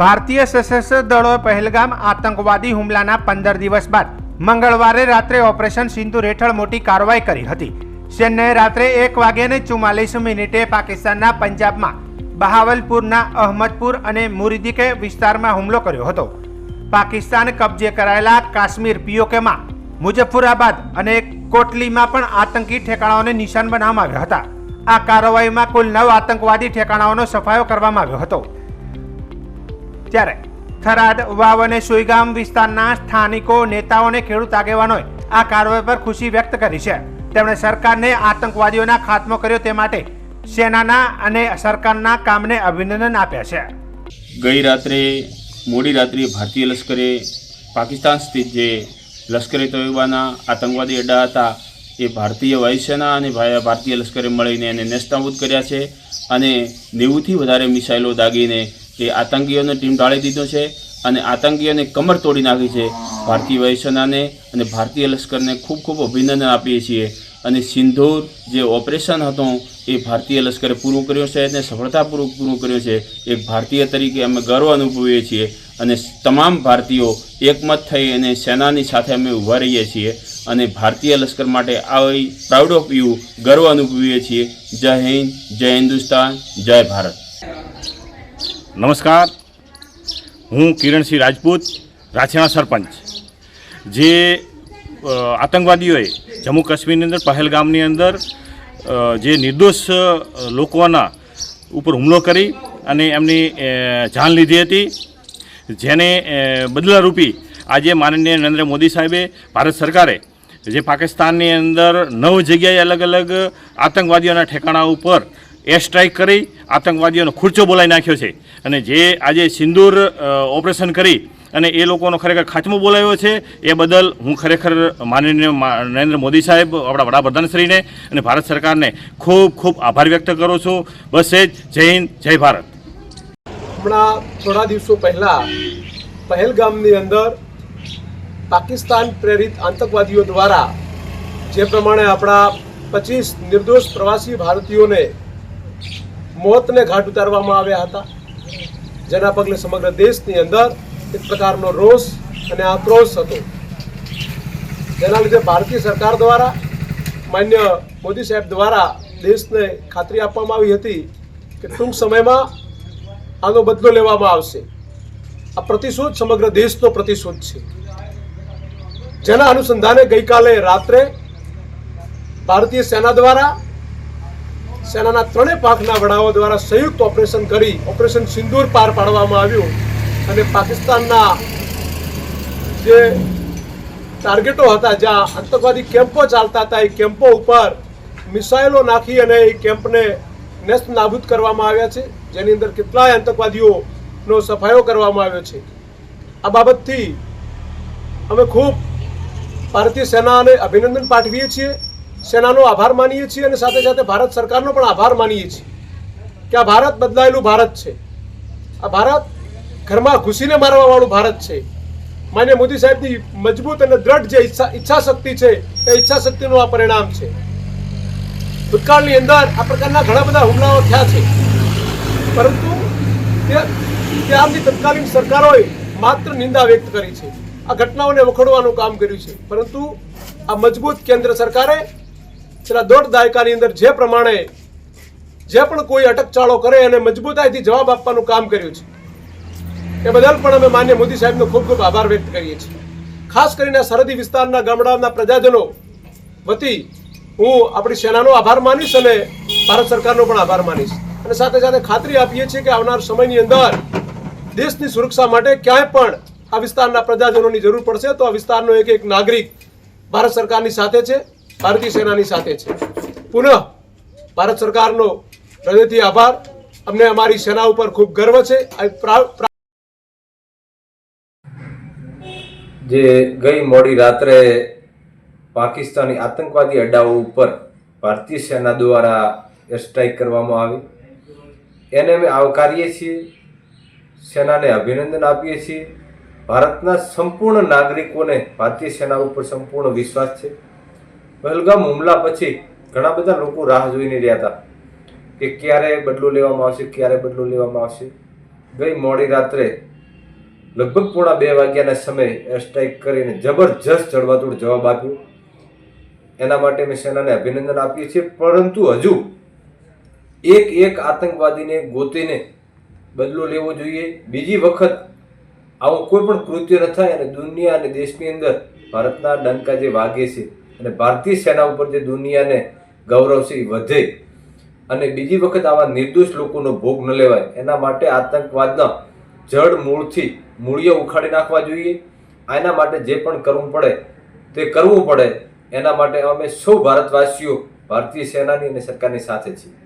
ભારતીય સશસ્ત્ર દળોએ પહેલગામ આતંકવાદી હુમલાના પંદર દિવસ બાદ મંગળવારે રાત્રે ઓપરેશન સિંધુ હેઠળ મોટી કાર્યવાહી કરી હતી. સૈન્યએ રાત્રે એક વાગ્યાને ચુમ્માલીસ મિનિટે પાકિસ્તાનના પંજાબમાં બહાવલપુરના અહમદપુર અને મુરિદીકે વિસ્તારમાં હુમલો કર્યો હતો. પાકિસ્તાન કબજે કરાયેલા કાશ્મીર પીઓકેમાં મુજફ્ફરાબાદ અને કોટલીમાં પણ આતંકી ઠેકાણાઓને નિશાન બનાવવામાં આવ્યા હતા. આ કાર્યવાહીમાં કુલ નવ આતંકવાદી ઠેકાણાઓનો સફાયો કરવામાં આવ્યો હતો. ત્યારે થરાદ, વાવ અને સુઈગામ વિસ્તારના સ્થાનિકો નેતાઓ અને ખેડૂત આગેવાનોએ આ કાર્યવાહી પર ખુશી વ્યક્ત કરી છે. તેમણે સરકારને આતંકવાદીઓના ખાત્મો કર્યો તે માટે સેનાના અને સરકારના કામને અભિનંદન આપ્યા છે. ગઈ રાત્રે, મોડી રાત્રે ભારતીય લશ્કરે પાકિસ્તાન સ્થિત જે લશ્કરે તોયબાના આતંકવાદી અડ્ડા હતા, એ ભારતીય વાયુસેના અને ભારતીય લશ્કરે મળીને એને નેસ્તાબૂદ કર્યા છે અને નેવુંથી વધારે મિસાઇલો દાગીને એ આતંકીઓને ટીમ ટાળી દીધો છે અને આતંકીઓને કમર તોડી નાખી છે. ભારતીય વાયુસેનાને અને ભારતીય લશ્કરને ખૂબ ખૂબ અભિનંદન આપીએ છીએ. અને સિંધુર જે ઓપરેશન હતું એ ભારતીય લશ્કરે પૂરું કર્યું છે અને સફળતાપૂર્વક પૂરું કર્યું છે. એક ભારતીય તરીકે અમે ગર્વ અનુભવીએ છીએ અને તમામ ભારતીયો એકમત થઈ અને સેનાની સાથે અમે ઊભા રહીએ છીએ અને ભારતીય લશ્કર માટે આવી પ્રાઉડ ઓફ યુ ગર્વ અનુભવીએ છીએ. જય હિન્દ, જય હિન્દુસ્તાન, જય ભારત. નમસ્કાર. હું કિરણસિંહ રાજપૂત, રાછેણા સરપંચ. જે આતંકવાદીઓએ જમ્મુ કાશ્મીરની અંદર, પહેલગામની અંદર જે નિર્દોષ લોકોના ઉપર હુમલો કરી અને એમની જાન લીધી હતી, જેને બદલારૂપી આજે માનનીય નરેન્દ્ર મોદી સાહેબે ભારત સરકારે જે પાકિસ્તાનની અંદર નવ જગ્યાએ અલગ અલગ આતંકવાદીઓના ઠેકાણા ઉપર એર સ્ટ્રાઇક કરી આતંકવાદીઓનો ખુરચો બોલાવી નાખ્યો છે. અને જે આજે સિંદૂર ઓપરેશન કરી અને એ લોકોનો ખરેખર ખાચમો બોલાવ્યો છે, એ બદલ હું ખરેખર માનનીય નરેન્દ્ર મોદી સાહેબ, આપણા વડાપ્રધાનશ્રીને અને ભારત સરકારને ખૂબ ખૂબ આભાર વ્યક્ત કરું છું. બસ એ જ, જય હિન્દ, જય ભારત. હમણાં થોડા દિવસો પહેલા પહેલગામની અંદર પાકિસ્તાન પ્રેરિત આતંકવાદીઓ દ્વારા જે પ્રમાણે આપણા પચીસ નિર્દોષ પ્રવાસી ભારતીયોને મોતને ઘાટ ઉતારવામાં આવ્યા હતા. જેના પગલે સમગ્ર દેશની અંદર એક પ્રકારનો રોષ અને આક્રોશ હતો. જેના લીધે ભારતીય સરકાર દ્વારા, માન્ય મોદી સાહેબ દ્વારા દેશને ખાતરી આપવામાં આવી હતી કે ટૂંક સમયમાં આનો બદલો લેવામાં આવશે. આ પ્રતિશોધ સમગ્ર દેશનો પ્રતિશોધ છે. જેના અનુસંધાને ગઈકાલે રાત્રે ભારતીય સેના દ્વારા સેનાના ત્રણેય પાંખના વડાઓ દ્વારા સંયુક્ત ઓપરેશન કરી ઓપરેશન સિંદૂર પાર પાડવામાં આવ્યું અને પાકિસ્તાનના જે ટાર્ગેટો હતા, જ્યાં આતંકવાદી કેમ્પો ચાલતા હતા, એ કેમ્પો ઉપર મિસાઇલો નાખી અને એ કેમ્પને નેસ્ત નાબૂદ કરવામાં આવ્યા છે. જેની અંદર કેટલાય આતંકવાદીઓનો સફાયો કરવામાં આવ્યો છે. આ બાબતથી અમે ખૂબ ભારતીય સેનાને અભિનંદન પાઠવીએ છીએ. સેનાનો આભાર માનીએ છીએ અને સાથે સાથે ભારત સરકારનો પણ આભાર માનીએ છીએ કે આ ભારત બદલાયેલું ભારત છે. આ ભારત ઘરમાં ઘૂસીને મારવાવાળું ભારત છે. માન્ય મોદી સાહેબની મજબૂત અને દ્રઢ જે ઈચ્છા ઈચ્છાશક્તિ છે, એ ઈચ્છા શક્તિનું આ પરિણામ છે. ભૂતકાળની અંદર આ પ્રકારના ઘણા બધા હુમલાઓ થયા છે. પરંતુ ત્યારની તત્કાલીન સરકારોએ માત્ર નિંદા વ્યક્ત કરી છે. આ ઘટનાઓને વખોડવાનું કામ કર્યું છે. પરંતુ આ મજબૂત કેન્દ્ર સરકારે છેલ્લા દોઢ દાયકાની અંદર જે પ્રમાણે જે પણ કોઈ અટકચાળો કરે અને મજબૂતાઈથી જવાબ આપવાનું કામ કર્યું છે. એ બદલ પણ અમે માન્ય મોદી સાહેબનો ખૂબ ખૂબ આભાર વ્યક્ત કરીએ છીએ. ખાસ કરીને સરહદી વિસ્તારના ગામડાના પ્રજાજનો વતી હું આપણી સેનાનો આભાર માનીશ અને ભારત સરકારનો પણ આભાર માનીશ. અને સાથે સાથે ખાતરી આપીએ છીએ કે આવનાર સમયની અંદર દેશની સુરક્ષા માટે ક્યાંય પણ આ વિસ્તારના પ્રજાજનોની જરૂર પડશે તો આ વિસ્તારનો એક એક નાગરિક ભારત સરકારની સાથે છે. ભારતીય સેનાની સાથે છે. પુનઃ ભારત સરકારનો હૃદયથી આભાર. અમને અમારી સેના ઉપર ખૂબ ગર્વ છે. જે ગઈ મોડી રાત્રે પાકિસ્તાની આતંકવાદી અડ્ડાઓ ઉપર ભારતીય સેના દ્વારા એરસ્ટ્રાઇક કરવામાં આવી. એને અમે આવકારીએ છીએ. સેનાને અભિનંદન આપીએ છીએ. ભારતના સંપૂર્ણ નાગરિકોને ભારતીય સેના ઉપર સંપૂર્ણ વિશ્વાસ છે. પહેલગામ હુમલા પછી ઘણા બધા લોકો રાહ જોઈને રહ્યા હતા કે ક્યારે બદલો લેવામાં આવશે, ક્યારે બદલો લેવામાં આવશે. ગઈ મોડી રાત્રે લગભગ પોણા બે વાગ્યાના સમયે એર સ્ટ્રાઇક કરીને જબરજસ્ત જડબાતોડ જવાબ આપ્યો. એના માટે મેં સેનાને અભિનંદન આપીએ છીએ, પરંતુ હજુ એક એક આતંકવાદીને ગોતીને બદલો લેવો જોઈએ. બીજી વખત આવું કોઈ પણ કૃત્ય ન થાય અને દુનિયા અને દેશની અંદર ભારતના ડંકા જે વાગે છે અને ભારતીય સેના ઉપર જે દુનિયાને ગૌરવશી વધે. અને બીજી વખત આવા નિર્દોષ લોકોનો ભોગ ન લેવાય. એના માટે આતંકવાદના જડ મૂળથી મૂળિયા ઉખાડી નાખવા જોઈએ. આના માટે જે પણ કરવું પડે, તે કરવું પડે. એના માટે અમે સૌ ભારતવાસીઓ ભારતીય સેનાની અને સરકારની સાથે છીએ.